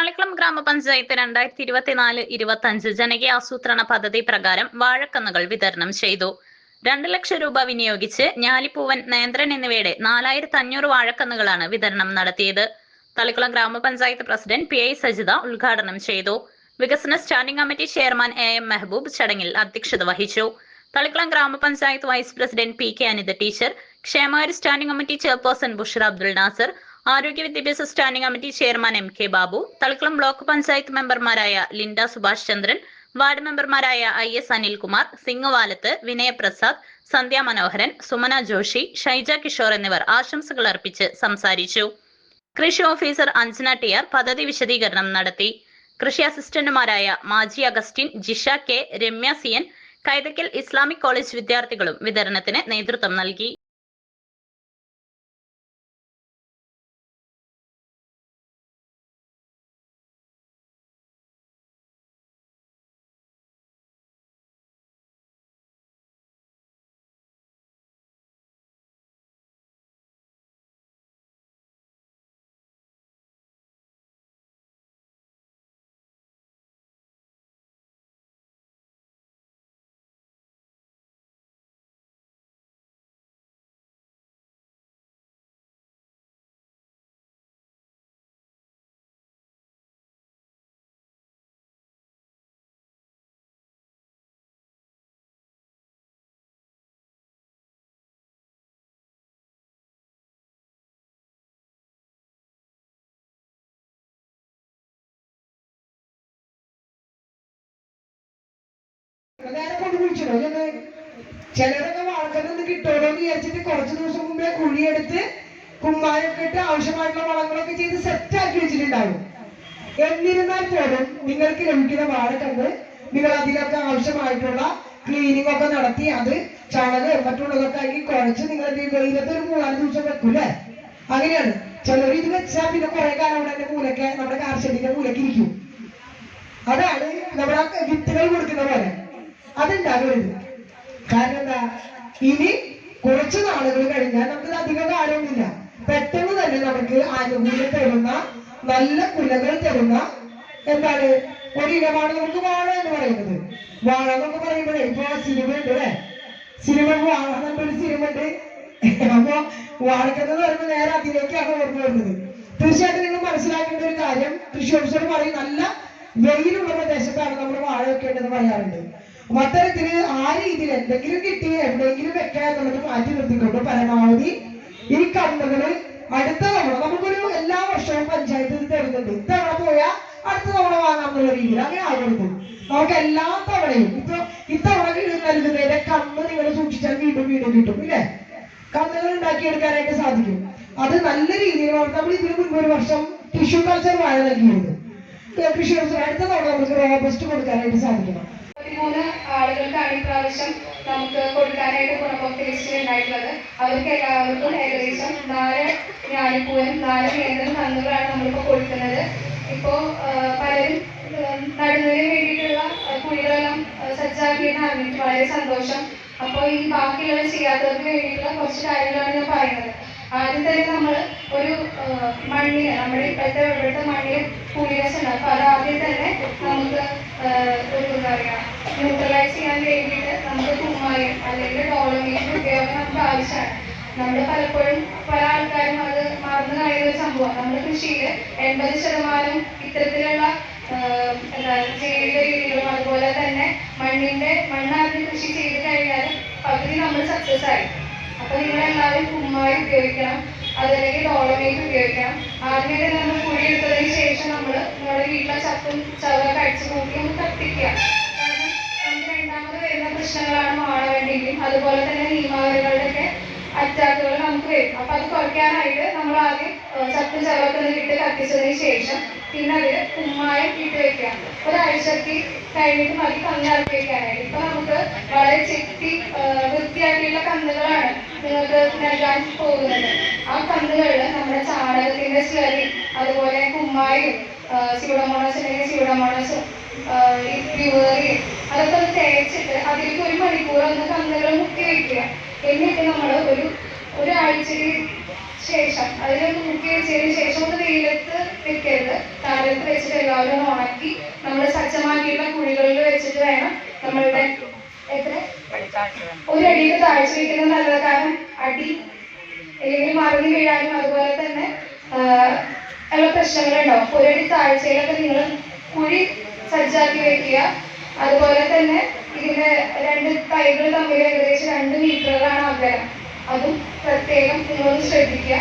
തളിക്കുളം ഗ്രാമപഞ്ചായത്ത് രണ്ടായിരത്തി ഇരുപത്തിനാല് ഇരുപത്തി അഞ്ച് ജനകീയ ആസൂത്രണ പദ്ധതി പ്രകാരം വാഴക്കന്നുകൾ വിതരണം ചെയ്തു. രണ്ട് ലക്ഷം രൂപ വിനിയോഗിച്ച് ഞാലിപ്പൂവൻ നേന്ത്രൻ എന്നിവയുടെ നാലായിരത്തി അഞ്ഞൂറ് വാഴക്കന്നുകളാണ് വിതരണം നടത്തിയത്. തളിക്കുളം ഗ്രാമപഞ്ചായത്ത് പ്രസിഡന്റ് പി ഐ സജിത ഉദ്ഘാടനം ചെയ്തു. വികസന standing committee chairman A M Mehaboob ചടങ്ങിൽ അധ്യക്ഷത വഹിച്ചു. തളിക്കുളം ഗ്രാമപഞ്ചായത്ത് vice president P K Anitha teacher ക്ഷേമകാര്യ standing committee chairperson Bushara Abdul Nasar ആരോഗ്യ വിദ്യാഭ്യാസ standing committee chairman M K Babu Thalikulam block panchayat മെമ്പർമാരായ ലിൻഡ സുഭാഷ് ചന്ദ്രൻ വാർഡ് മെമ്പർമാരായ ഐ എസ് അനിൽകുമാർ സിംഗവാലത്ത് വിനയപ്രസാദ് സന്ധ്യ മനോഹരൻ സുമന ജോഷി ഷൈജ കിഷോർ എന്നിവർ ആശംസകൾ അർപ്പിച്ച് സംസാരിച്ചു. കൃഷി ഓഫീസർ അഞ്ജന ടി ആർ പദ്ധതി വിശദീകരണം നടത്തി. കൃഷി അസിസ്റ്റന്റുമാരായ Maji Augustine Jisha K Ramya C N Kaithakkal Islamic college വിദ്യാർത്ഥികളും വിതരണത്തിന് നേതൃത്വം നൽകി. നേരെ കൊണ്ട് കുഴിച്ചിടോ ചെന്ന് ചിലരൊക്കെ വളർത്തുന്നത് കിട്ടുമോ എന്ന് വിചാരിച്ചിട്ട് കുറച്ച് ദിവസം മുമ്പേ കുഴിയെടുത്ത് കുമ്മായൊക്കെ ഇട്ട് ആവശ്യമായിട്ടുള്ള വളങ്ങളൊക്കെ ചെയ്ത് സെറ്റ് ആക്കി വെച്ചിട്ടുണ്ടാവും. എന്നിരുന്നാൽ പോലും നിങ്ങൾക്ക് ലഭിക്കുന്ന വാഴക്കണ്ട് നിങ്ങൾ അതിലൊക്കെ ആവശ്യമായിട്ടുള്ള ക്ലീനിങ് ഒക്കെ നടത്തി അത് ചാണകം മറ്റുള്ളതൊക്കെ ആക്കി കുഴച്ച് നിങ്ങൾ വെയിലത്ത് ഒരു മൂന്നാൽ ദിവസം വെക്കൂലേ അങ്ങനെയാണ്. ചിലർ ഇത് വെച്ചാൽ പിന്നെ കുറെ കാലം അവിടെ എന്റെ മൂലക്കെ നമ്മുടെ കാർഷെഡിന്റെ മൂലക്ക് ഇരിക്കും. അതാണ് നമ്മുടെ വിത്തുകൾ കൊടുക്കുന്ന പോലെ. അതുണ്ടാകരുത് കാരണം എന്താ? ഇനി കുറച്ച് നാളുകൾ കഴിഞ്ഞാൽ നമുക്ക് അധികം കാലമൊന്നുമില്ല പെട്ടെന്ന് തന്നെ നമുക്ക് ആനുകൂല്യം തരുന്ന നല്ല കുലകൾ തരുന്ന എന്താണ്? ഒരു ഇനമാണ് നമുക്ക് വാഴ എന്ന് പറയുന്നത്. വാഴ എന്നൊക്കെ പറയുമ്പോഴേ ഇപ്പൊ സിനിമ ഉണ്ട് അല്ലേ? സിനിമ വാഴ എന്നൊരു സിനിമ ഉണ്ട്. അപ്പൊ വാഴക്കെന്ന് പറയുമ്പോൾ നേരെ അതിലേക്കാണ് ഓർമ്മ വരുന്നത്. തീർച്ചയായിട്ടും നിങ്ങൾ മനസ്സിലാക്കേണ്ട ഒരു കാര്യം കൃഷി ഓഫീസർ പറയും നല്ല വെയിലുള്ള പ്രദേശത്താണ് നമ്മൾ വാഴ വെക്കേണ്ടത് പറയാറുണ്ട്. അപ്പൊ അത്തരത്തിൽ ആ രീതിയിൽ എന്തെങ്കിലും കിട്ടി എവിടെയെങ്കിലും വെക്കുക എന്നുള്ളത് മാറ്റി നിർത്തിക്കൊണ്ട് പരമാവധി ഈ കന്നുകൾ അടുത്ത തവണ നമുക്കൊരു എല്ലാ വർഷവും പഞ്ചായത്ത് തരുന്നുണ്ട്. ഇത്തവണ പോയാൽ അടുത്ത തവണ വാങ്ങാമെന്നുള്ള രീതിയിൽ അങ്ങനെ ആവരുത് നമുക്ക് എല്ലാ തവണയും ഇപ്പൊ ഇത്തവണ നൽകുന്നതിന്റെ കണ്ണ് നിങ്ങൾ സൂക്ഷിച്ചാൽ വീണ്ടും വീണ്ടും കിട്ടും ഇല്ലേ? കന്നുകൾ ഉണ്ടാക്കിയെടുക്കാനായിട്ട് സാധിക്കും. അത് നല്ല രീതിയിൽ നമ്മൾ ഇതിനു മുൻപ് ഒരു വർഷം ടിഷ്യൂ കൾച്ചർ വാഴ നൽകിയിരുന്നു. കൃഷി അടുത്ത തവണ നമുക്ക് റോബസ്റ്റ് കൊടുക്കാനായിട്ട് സാധിക്കണം. പതിമൂന്ന് ആളുകൾക്കാണ് ഇപ്രാവശ്യം നമുക്ക് കൊടുക്കാനായിട്ട് ഗുണഭോക്തൃ ലിസ്റ്റിൽ ഉണ്ടായിട്ടുള്ളത്. അവർക്ക് എല്ലാവർക്കും ഏകദേശം നാല് ഞാലിപ്പൂവനും നാല് കേന്ദ്രം നന്നുകളാണ് നമ്മളിപ്പോൾ കൊടുക്കുന്നത്. ഇപ്പോൾ പലരും നടുന്നതിന് വേണ്ടിയിട്ടുള്ള കുഴികളെല്ലാം സജ്ജാക്കിയെന്ന് അറിഞ്ഞിട്ട് വളരെ സന്തോഷം. അപ്പോൾ ഈ ബാക്കിയുള്ള ചെയ്യാത്തവർക്ക് വേണ്ടിയിട്ടുള്ള കുറച്ച് കാര്യങ്ങളാണ് ഞാൻ പറയുന്നത്. ആദ്യം തന്നെ നമ്മൾ ഒരു മണ്ണിന് നമ്മുടെ ഇപ്പോഴത്തെ ഇവിടുത്തെ മണ്ണിൽ പുളിരസം ഉണ്ട് അപ്പോൾ അത് ആദ്യം തന്നെ നമുക്ക് പറയുക ന്യൂട്രലൈസ് ചെയ്യാൻ വേണ്ടിയിട്ട് നമുക്ക് കുമ്മായം അല്ലെങ്കിൽ ഡോളമീറ്റ് ഉപയോഗം നമുക്ക് ആവശ്യമാണ്. നമ്മൾ പലപ്പോഴും പല ആൾക്കാരും അത് മറന്നു ഒരു സംഭവം നമ്മുടെ കൃഷിയിൽ എൺപത് ശതമാനം ഇത്തരത്തിലുള്ള ജൈവിക രീതികളും അതുപോലെ തന്നെ മണ്ണിന്റെ മണ്ണാദ്യം കൃഷി ചെയ്ത് കഴിഞ്ഞാൽ പകുതി നമ്മൾ സക്സസ് ആയി. അപ്പൊ നിങ്ങളെല്ലാവരും കുമ്മായി ഉപയോഗിക്കണം അതല്ലെങ്കിൽ ഡോളമേറ്റ് ഉപയോഗിക്കണം. ആദ്യമേ തന്നെ നമ്മൾ കുഴി എടുത്തതിന് ശേഷം നമ്മൾ നമ്മുടെ വീട്ടിലെ ചപ്പും ചവറൊക്കെ അടിച്ചു കൂട്ടി കത്തിക്കുക കാരണം നമുക്ക് രണ്ടാമത് വരുന്ന പ്രശ്നങ്ങളാണ് അതുപോലെ തന്നെ നിയമാവലികളുടെയൊക്കെ അറ്റാക്കുകൾ നമുക്ക് വരും അപ്പൊ അത് കുറയ്ക്കാനായിട്ട് നമ്മൾ ആദ്യം ചവറൊക്കെ ഒന്ന് ഇട്ട് കത്തിച്ചതിന് ശേഷം പിന്നെ അതിൽ കുമ്മായം ഇട്ട് വെക്കാം ഒരാഴ്ചക്ക് കഴിഞ്ഞിട്ട് മതി കന്നിറക്കി വെക്കാനായിട്ട് ഇപ്പൊ നമുക്ക് വളരെ ചെത്തി വൃത്തിയാക്കിയുള്ള കന്നുകളാണ് നിങ്ങൾക്ക് നൽകാൻ പോകുന്നത് ആ കന്നുകളിൽ നമ്മുടെ ചാണകത്തിന്റെ സ്ലറി അതുപോലെ കുമ്മായും സ്യൂഡോമോണസ് അല്ലെങ്കിൽ സ്യൂഡോമോണസും പ്യൂറി അതൊക്കെ ഒന്ന് തേച്ചിട്ട് അതിലേക്ക് ഒരു മണിക്കൂർ ഒന്ന് കന്നുകൾ മുക്കി വെക്കുക. എന്നിട്ട് നമ്മൾ ഒരു ഒരാഴ്ചയ്ക്ക് ശേഷം അതിലൊന്ന് മുക്കി വെച്ചതിന് ശേഷം ഒന്ന് വെയിലത്ത് വെക്കരുത്. താഴത്ത് വെച്ചിട്ട് എല്ലാവരും ഉണക്കി നമ്മൾ സജ്ജമാക്കിയിട്ടുള്ള കുഴികളിൽ വെച്ചിട്ട് വേണം നമ്മളുടെ എത്ര? ഒരു താഴ്ച വെക്കുന്നത് നല്ലത് കാരണം അടി അല്ലെങ്കിൽ മറിഞ്ഞു വീഴാനും അതുപോലെ തന്നെ ഉള്ള പ്രശ്നങ്ങളുണ്ടാവും ഒരടി താഴ്ചയിലൊക്കെ നിങ്ങൾ കുഴി സജ്ജാക്കി വെക്കുക. അതുപോലെ തന്നെ ഇതിന്റെ രണ്ട് തൈകൾ തമ്മിൽ ഏകദേശം രണ്ട് മീറ്ററുകളാണ് അകലം. അതും പ്രത്യേകം നിങ്ങളൊന്ന് ശ്രദ്ധിക്കുക.